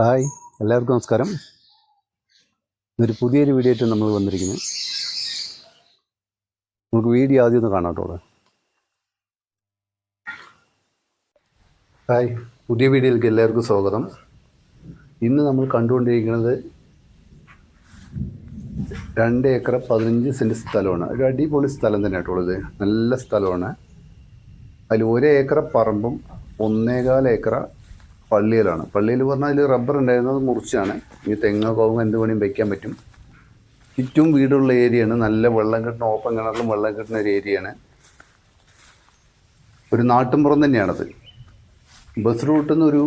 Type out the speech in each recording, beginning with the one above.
Hi എല്ലാവർക്കും നമസ്കാരം. ഒരു പുതിയൊരു വീഡിയോ ആയിട്ട് നമ്മൾ വന്നിരിക്കുന്നു. നമുക്ക് വീഡിയോ ആദ്യം ഒന്ന് കാണാം കേട്ടോ ഹായ് പുതിയ വീഡിയോയിലേക്ക് എല്ലാവർക്കും സ്വാഗതം. ഇന്ന് നമ്മൾ കണ്ടുകൊണ്ടിരിക്കുന്നത് രണ്ട് ഏക്കർ പതിനഞ്ച് സെന്റ് സ്ഥലമാണ്. ഒരു അടിപൊളി സ്ഥലം തന്നെ കേട്ടുള്ളത് നല്ല സ്ഥലമാണ്. അതിൽ ഒരു ഏക്കർ പറമ്പും ഒന്നേകാൽ ഏക്കർ പള്ളിയിലാണ്. പള്ളിയിൽ പറഞ്ഞാൽ അതിൽ റബ്ബർ ഉണ്ടായിരുന്നത് മുറിച്ചാണ്. ഈ തെങ്ങ് കോവും എന്ത് വേണേലും വയ്ക്കാൻ പറ്റും. ചുറ്റും വീടുള്ള ഏരിയയാണ് നല്ല വെള്ളം കിട്ടുന്ന ഓപ്പൺ കിണറിലും വെള്ളം കിട്ടുന്ന ഒരു ഏരിയയാണ് ഒരു നാട്ടിൻപുറം തന്നെയാണത്. ബസ് റൂട്ടിൽ നിന്ന് ഒരു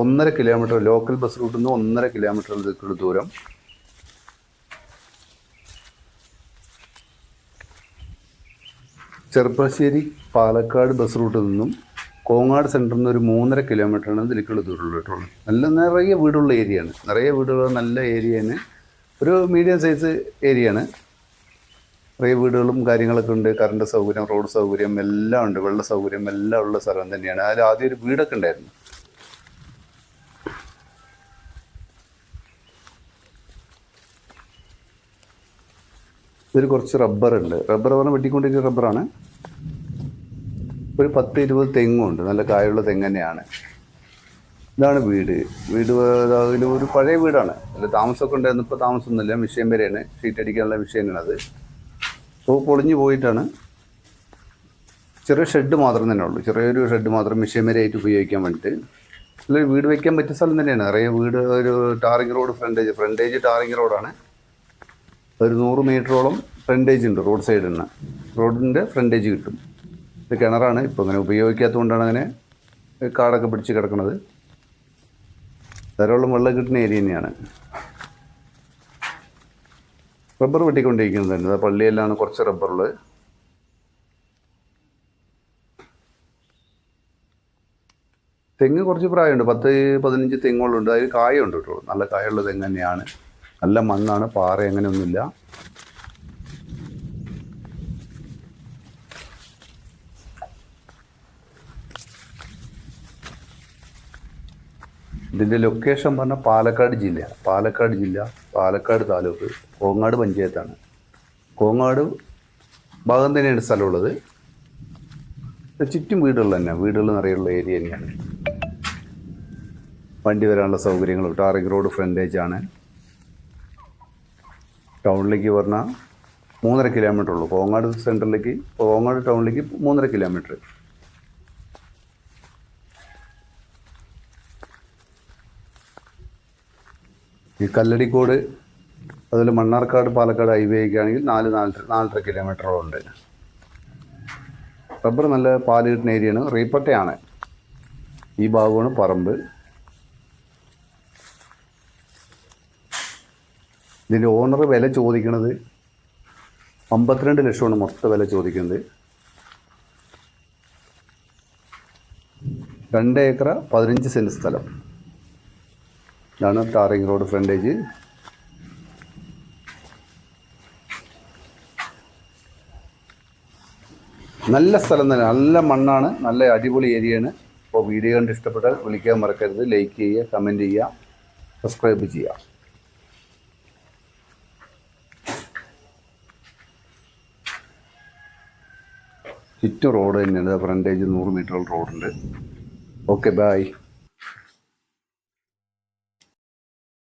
ഒന്നര കിലോമീറ്റർ ലോക്കൽ ബസ് റൂട്ടിൽ നിന്ന് ഒന്നര കിലോമീറ്റർ ദൂരം. ചെറുപ്പശ്ശേരി പാലക്കാട് ബസ് റൂട്ടിൽ നിന്നും കോങ്ങാട് സെന്ററിൽ നിന്ന് ഒരു മൂന്നര കിലോമീറ്ററാണ് ഇതിലേക്കുള്ള ദൂരമുള്ളൂ നല്ല നിറയെ വീടുള്ള ഏരിയയാണ്. നിറയെ വീടുള്ള നല്ല ഏരിയയാണ്. ഒരു മീഡിയം സൈസ് ഏരിയയാണ്. നിറയെ വീടുകളും കാര്യങ്ങളൊക്കെ ഉണ്ട്. കറണ്ട് സൗകര്യം റോഡ് സൗകര്യം എല്ലാം ഉണ്ട്. വെള്ള സൗകര്യം എല്ലാം ഉള്ള സ്ഥലം തന്നെയാണ്. അതിൽ ആദ്യം ഒരു വീടൊക്കെ ഉണ്ടായിരുന്നു. ഇതിൽ കുറച്ച് റബ്ബറുണ്ട് റബ്ബർ പറഞ്ഞാൽ വെട്ടിക്കൊണ്ടിരിക്കുന്ന റബ്ബറാണ് ഒരു പത്ത് ഇരുപത് തെങ്ങുണ്ട്. നല്ല കായുള്ള തെങ്ങ് തന്നെയാണ്. ഇതാണ് വീട്. വീട് അതിൽ ഒരു പഴയ വീടാണ്. അല്ല താമസമൊക്കെ ഉണ്ടായിരുന്നു. ഇപ്പോൾ താമസമൊന്നുമില്ല. വിഷയം വരെയാണ്. ഷീറ്റ് അടിക്കാനുള്ള വിഷയമാണ് അത് അപ്പോൾ പൊളിഞ്ഞു പോയിട്ടാണ്. ചെറിയ ഷെഡ് മാത്രം തന്നെ ഉള്ളൂ. ചെറിയൊരു ഷെഡ് മാത്രം മിഷീൻ വരെ ആയിട്ട് ഉപയോഗിക്കാൻ വേണ്ടിയിട്ട്. അല്ല വീട് വയ്ക്കാൻ പറ്റിയ സ്ഥലം തന്നെയാണ്. നിറയെ വീട് ഒരു tarring road frontage. Frontage tarring റോഡാണ്. ഒരു നൂറ് മീറ്ററോളം ഫ്രണ്ടേജ് ഉണ്ട് റോഡ് സൈഡിൽ നിന്ന്. റോഡിന്റെ ഫ്രണ്ടേജ് കിട്ടും. ഇത് കിണറാണ്. ഇപ്പോൾ അങ്ങനെ ഉപയോഗിക്കാത്തതുകൊണ്ടാണ് അങ്ങനെ കാടൊക്കെ പിടിച്ച് കിടക്കുന്നത് ധാരാളം വെള്ളം കിട്ടുന്ന ഏരിയ തന്നെയാണ്. റബ്ബർ വെട്ടിക്കൊണ്ടിരിക്കുന്നത് തന്നെ. പള്ളിയെല്ലാം കുറച്ച് റബ്ബറുള്ളത് തെങ്ങ് കുറച്ച് പ്രായമുണ്ട്. പത്ത് പതിനഞ്ച് തെങ്ങുകളുണ്ട്. അതിൽ കായുണ്ട് കേട്ടോ. നല്ല കായുള്ള തെങ്ങ് തന്നെയാണ്. നല്ല മണ്ണാണ്. പാറ അങ്ങനെയൊന്നുമില്ല. ഇതിന്റെ ലൊക്കേഷൻ പറഞ്ഞാൽ പാലക്കാട് ജില്ല. പാലക്കാട് ജില്ല പാലക്കാട് താലൂക്ക് കോങ്ങാട് പഞ്ചായത്താണ്. കോങ്ങാട് ഭാഗം തന്നെയാണ് സ്ഥലമുള്ളത്. ചുറ്റും വീടുകൾ തന്നെ. വീടുകൾ നിറയുള്ള ഏരിയ തന്നെയാണ്. വണ്ടി വരാനുള്ള സൗകര്യങ്ങൾ ടാറിംഗ് റോഡ് ഫ്രണ്ടേജ് ആണ് ടൗണിലേക്ക് പറഞ്ഞാൽ മൂന്നര കിലോമീറ്റർ ഉള്ളൂ. കോങ്ങാട് സെന്ററിലേക്ക് കോങ്ങാട് ടൗണിലേക്ക് മൂന്നര കിലോമീറ്റർ ഈ കല്ലടിക്കോട് അതുപോലെ മണ്ണാർക്കാട് പാലക്കാട് ഹൈവേക്ക് ആണെങ്കിൽ നാല് നാല് നാലര കിലോമീറ്ററോളം ഉണ്ട്. റബ്ബർ നല്ല പാൽ കിട്ടുന്ന ഏരിയയാണ് റീപ്പട്ടയാണ്. ഈ ഭാഗമാണ് പറമ്പ്. ഇതിന്റെ ഓണർ വില ചോദിക്കുന്നത് അമ്പത്തിരണ്ട് ലക്ഷമാണ് മൊത്തം വില ചോദിക്കുന്നത്. രണ്ട് ഏക്കർ പതിനഞ്ച് സെന്റ് സ്ഥലം. ഇതാണ് ടാറിങ് റോഡ് ഫ്രണ്ടേജ്. നല്ല സ്ഥലം തന്നെ നല്ല മണ്ണാണ് നല്ല അടിപൊളി ഏരിയയാണ്. അപ്പോൾ വീഡിയോ കണ്ട് ഇഷ്ടപ്പെട്ടാൽ വിളിക്കാൻ മറക്കരുത്. ലൈക്ക് ചെയ്യുക കമന്റ് ചെയ്യുക സബ്സ്ക്രൈബ് ചെയ്യുക. ചുറ്റും റോഡ് തന്നെയാണ്. ഫ്രണ്ടേജ് നൂറ് മീറ്റർ റോഡുണ്ട് ഓക്കെ ബായ്